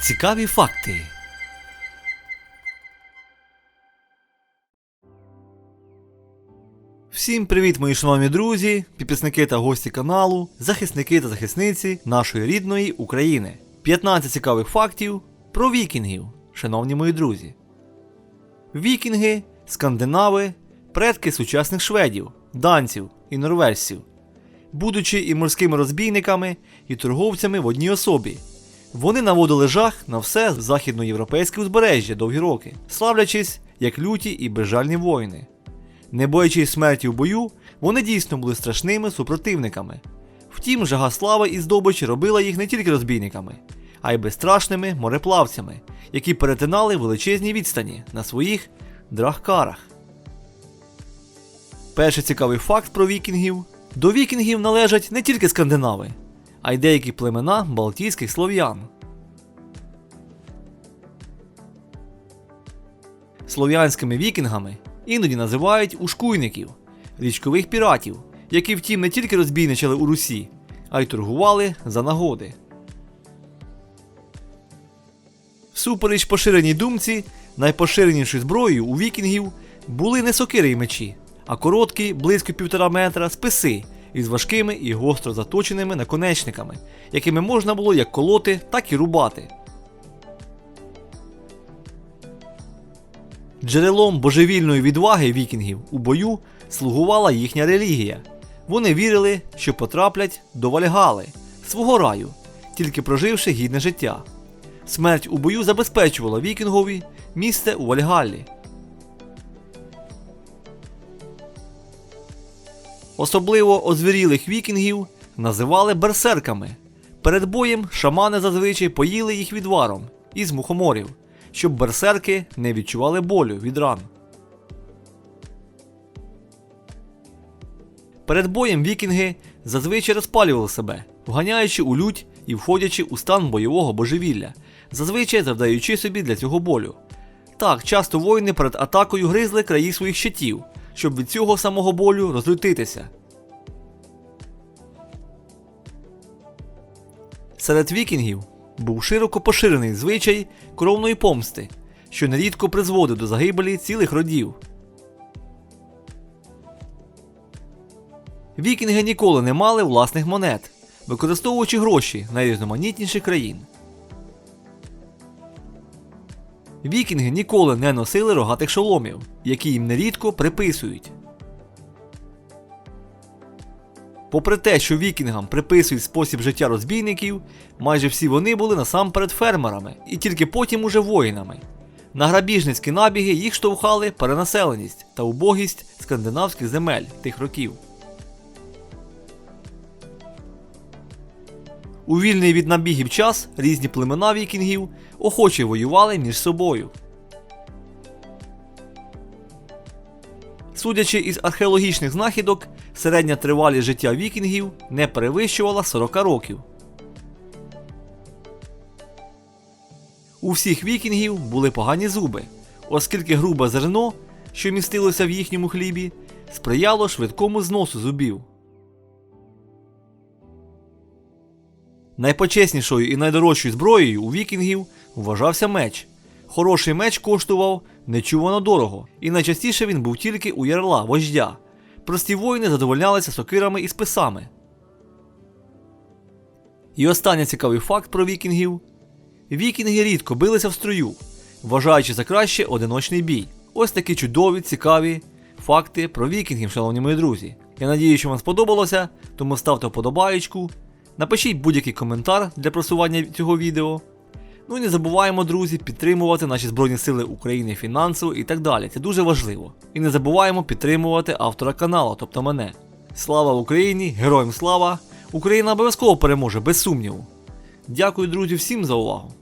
Цікаві факти. Всім привіт, мої шановні друзі, підписники та гості каналу, захисники та захисниці нашої рідної України. 15 цікавих фактів про вікінгів, шановні мої друзі. Вікінги, скандинави, предки сучасних шведів, данців і норвежців, будучи і морськими розбійниками, і торговцями в одній особі. Вони наводили жах на все західноєвропейське узбережжя довгі роки, славлячись як люті і безжальні воїни. Не боячись смерті в бою, вони дійсно були страшними супротивниками. Втім, жага слави і здобичі робила їх не тільки розбійниками, а й безстрашними мореплавцями, які перетинали величезні відстані на своїх драхкарах. Перший цікавий факт про вікінгів: до вікінгів належать не тільки скандинави, а й деякі племена балтійських слов'ян. Слов'янськими вікінгами іноді називають ушкуйників, річкових піратів, які втім не тільки розбійничали у Русі, а й торгували за нагоди. Всупереч поширеній думці, найпоширенішою зброєю у вікінгів були не сокири й мечі, а короткі, близько півтора метра списи із важкими і гостро заточеними наконечниками, якими можна було як колоти, так і рубати. Джерелом божевільної відваги вікінгів у бою слугувала їхня релігія. Вони вірили, що потраплять до Вальгали, свого раю, тільки проживши гідне життя. Смерть у бою забезпечувала вікінгові місце у Вальгаллі. Особливо озвірілих вікінгів називали берсерками. Перед боєм шамани зазвичай поїли їх відваром із мухоморів, щоб берсерки не відчували болю від ран. Перед боєм вікінги зазвичай розпалювали себе, вганяючи у лють і входячи у стан бойового божевілля, зазвичай завдаючи собі для цього болю. Так, часто воїни перед атакою гризли краї своїх щитів, щоб від цього самого болю розлютитися. Серед вікінгів був широко поширений звичай кровної помсти, що нерідко призводив до загибелі цілих родів. Вікінги ніколи не мали власних монет, використовуючи гроші найрізноманітніших країн. Вікінги ніколи не носили рогатих шоломів, які їм нерідко приписують. Попри те, що вікінгам приписують спосіб життя розбійників, майже всі вони були насамперед фермерами і тільки потім уже воїнами. На грабіжницькі набіги їх штовхали перенаселеність та убогість скандинавських земель тих років. У вільний від набігів час різні племена вікінгів охоче воювали між собою. Судячи із археологічних знахідок, середня тривалість життя вікінгів не перевищувала 40 років. У всіх вікінгів були погані зуби, оскільки грубе зерно, що містилося в їхньому хлібі, сприяло швидкому зносу зубів. Найпочеснішою і найдорожчою зброєю у вікінгів вважався меч. Хороший меч коштував нечувано дорого, і найчастіше він був тільки у ярла, вождя. Прості воїни задовольнялися сокирами і списами. І останній цікавий факт про вікінгів: вікінги рідко билися в строю, вважаючи за краще одиночний бій. Ось такі чудові, цікаві факти про вікінгів, шановні мої друзі. Я надію, що вам сподобалося, тому ставте вподобаєчку, напишіть будь-який коментар для просування цього відео. Ну і не забуваємо, друзі, підтримувати наші Збройні Сили України фінансово і так далі. Це дуже важливо. І не забуваємо підтримувати автора каналу, тобто мене. Слава Україні! Героям слава! Україна обов'язково переможе, без сумніву. Дякую, друзі, всім за увагу!